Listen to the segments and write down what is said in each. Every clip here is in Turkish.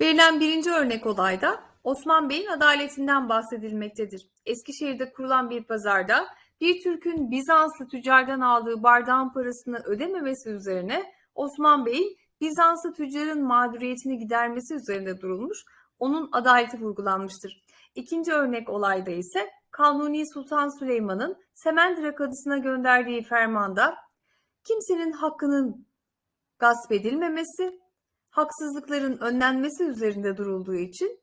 Verilen birinci örnek olayda Osman Bey'in adaletinden bahsedilmektedir. Eskişehir'de kurulan bir pazarda bir Türk'ün Bizanslı tüccardan aldığı bardağın parasını ödememesi üzerine Osman Bey'in Bizanslı tüccarın mağduriyetini gidermesi üzerinde durulmuş, onun adaleti vurgulanmıştır. İkinci örnek olayda ise Kanuni Sultan Süleyman'ın Semendire Kadısı'na gönderdiği fermanda kimsenin hakkının gasp edilmemesi, haksızlıkların önlenmesi üzerinde durulduğu için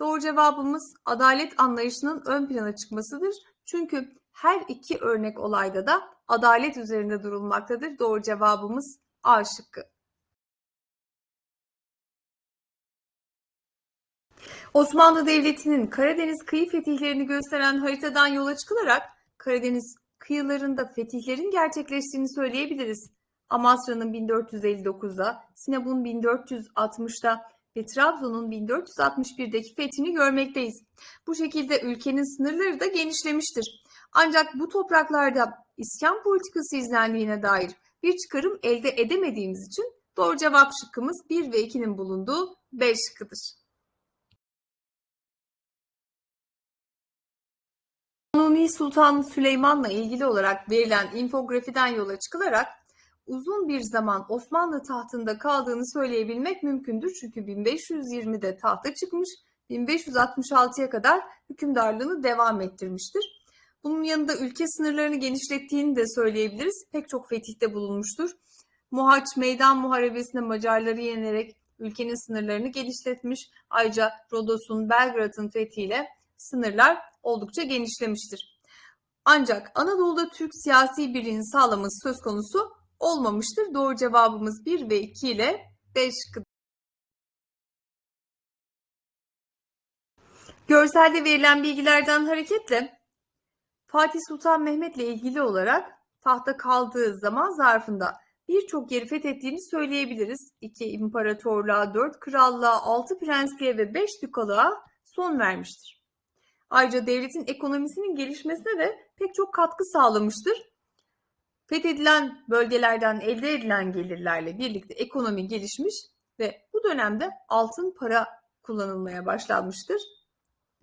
doğru cevabımız adalet anlayışının ön plana çıkmasıdır. Çünkü her iki örnek olayda da adalet üzerinde durulmaktadır. Doğru cevabımız A şıkkı. Osmanlı Devleti'nin Karadeniz kıyı fetihlerini gösteren haritadan yola çıkılarak Karadeniz kıyılarında fetihlerin gerçekleştiğini söyleyebiliriz. Amasra'nın 1459'da, Sinop'un 1460'da ve Trabzon'un 1461'deki fethini görmekteyiz. Bu şekilde ülkenin sınırları da genişlemiştir. Ancak bu topraklarda iskan politikası izlendiğine dair bir çıkarım elde edemediğimiz için doğru cevap şıkkımız 1 ve 2'nin bulunduğu B şıkkıdır. Kanuni Sultan Süleyman'la ilgili olarak verilen infografiden yola çıkılarak uzun bir zaman Osmanlı tahtında kaldığını söyleyebilmek mümkündür. Çünkü 1520'de tahta çıkmış, 1566'ya kadar hükümdarlığını devam ettirmiştir. Bunun yanında ülke sınırlarını genişlettiğini de söyleyebiliriz. Pek çok fetihte bulunmuştur. Muhaç Meydan Muharebesi'nde Macarları yenerek ülkenin sınırlarını genişletmiş. Ayrıca Rodos'un, Belgrad'ın fethiyle sınırlar oldukça genişlemiştir. Ancak Anadolu'da Türk siyasi birliğinin sağlaması söz konusu olmamıştır. Doğru cevabımız 1 ve 2 ile 5 şıkkıdır. Görselde verilen bilgilerden hareketle Fatih Sultan Mehmet ile ilgili olarak tahta kaldığı zaman zarfında birçok yeri fethettiğini söyleyebiliriz. 2 imparatorluğa, 4 krallığa, 6 prensliğe ve 5 dükalığa son vermiştir. Ayrıca devletin ekonomisinin gelişmesine de pek çok katkı sağlamıştır. Fethedilen bölgelerden elde edilen gelirlerle birlikte ekonomi gelişmiş ve bu dönemde altın para kullanılmaya başlanmıştır.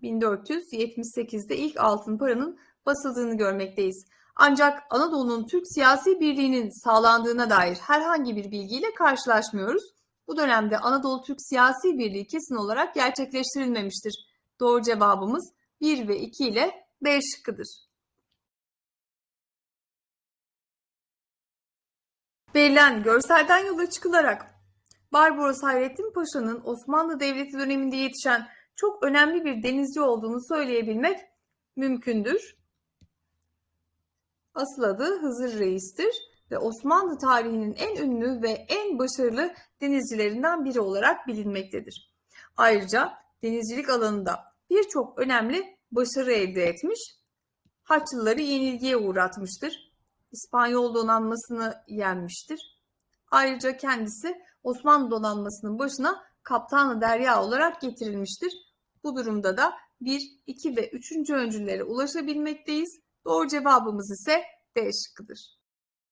1478'de ilk altın paranın basıldığını görmekteyiz. Ancak Anadolu'nun Türk siyasi birliğinin sağlandığına dair herhangi bir bilgiyle karşılaşmıyoruz. Bu dönemde Anadolu Türk siyasi birliği kesin olarak gerçekleştirilmemiştir. Doğru cevabımız 1 ve 2 ile B şıkkıdır. Verilen görselden yola çıkılarak Barbaros Hayrettin Paşa'nın Osmanlı Devleti döneminde yetişen çok önemli bir denizci olduğunu söyleyebilmek mümkündür. Asıl adı Hızır Reis'tir ve Osmanlı tarihinin en ünlü ve en başarılı denizcilerinden biri olarak bilinmektedir. Ayrıca denizcilik alanında birçok önemli başarı elde etmiş, Haçlıları yenilgiye uğratmıştır. İspanyol donanmasını yenmiştir. Ayrıca kendisi Osmanlı donanmasının başına kaptanı derya olarak getirilmiştir. Bu durumda da 1, 2 ve 3. öncüllere ulaşabilmekteyiz. Doğru cevabımız ise D şıkkıdır.